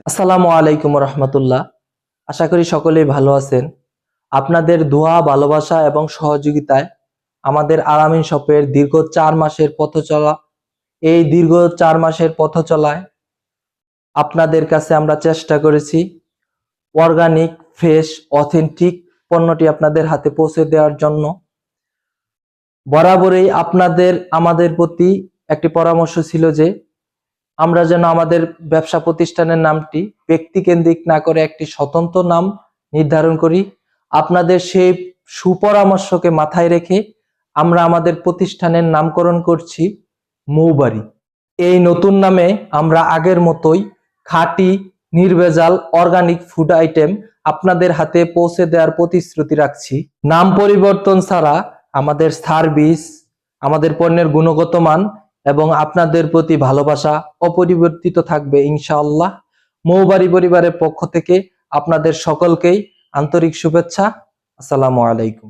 আসসালামু আলাইকুম রহমতুল্লাহ। আশা করি সকলেই ভালো আছেন। আপনাদের দোয়া, ভালোবাসা এবং সহযোগিতায় আমাদের আরামিন শপের দীর্ঘ চার মাসের পথ চলা, এই দীর্ঘ চার মাসের পথ চলায় আপনাদের কাছে আমরা চেষ্টা করেছি অর্গানিক, ফ্রেশ, অথেন্টিক পণ্যটি আপনাদের হাতে পৌঁছে দেওয়ার জন্য। বরাবরই আপনাদের, আমাদের প্রতি একটি পরামর্শ ছিল যে আমরা যেন আমাদের ব্যবসা প্রতিষ্ঠানের নামটি ব্যক্তিকেন্দ্রিক না করে একটি স্বতন্ত্র নাম নির্ধারণ করি। আপনাদের সেই সুপরামর্শকে মাথায় রেখে আমরা আমাদের প্রতিষ্ঠানের নামকরণ করছি মৌবাড়ি। এই নতুন নামে আমরা আগের মতোই খাঁটি, নির্ভেজাল, অর্গানিক ফুড আইটেম আপনাদের হাতে পৌঁছে দেওয়ার প্রতিশ্রুতি রাখছি। নাম পরিবর্তন ছাড়া আমাদের সার্ভিস, আমাদের পণ্যের গুণগত মান এবং আপনাদের প্রতি ভালোবাসা অপরিবর্তিত থাকবে, ইনশাআল্লাহ। মৌবাড়ি পরিবারের পক্ষ থেকে আপনাদের সকলকেই আন্তরিক শুভেচ্ছা। আসসালামু আলাইকুম।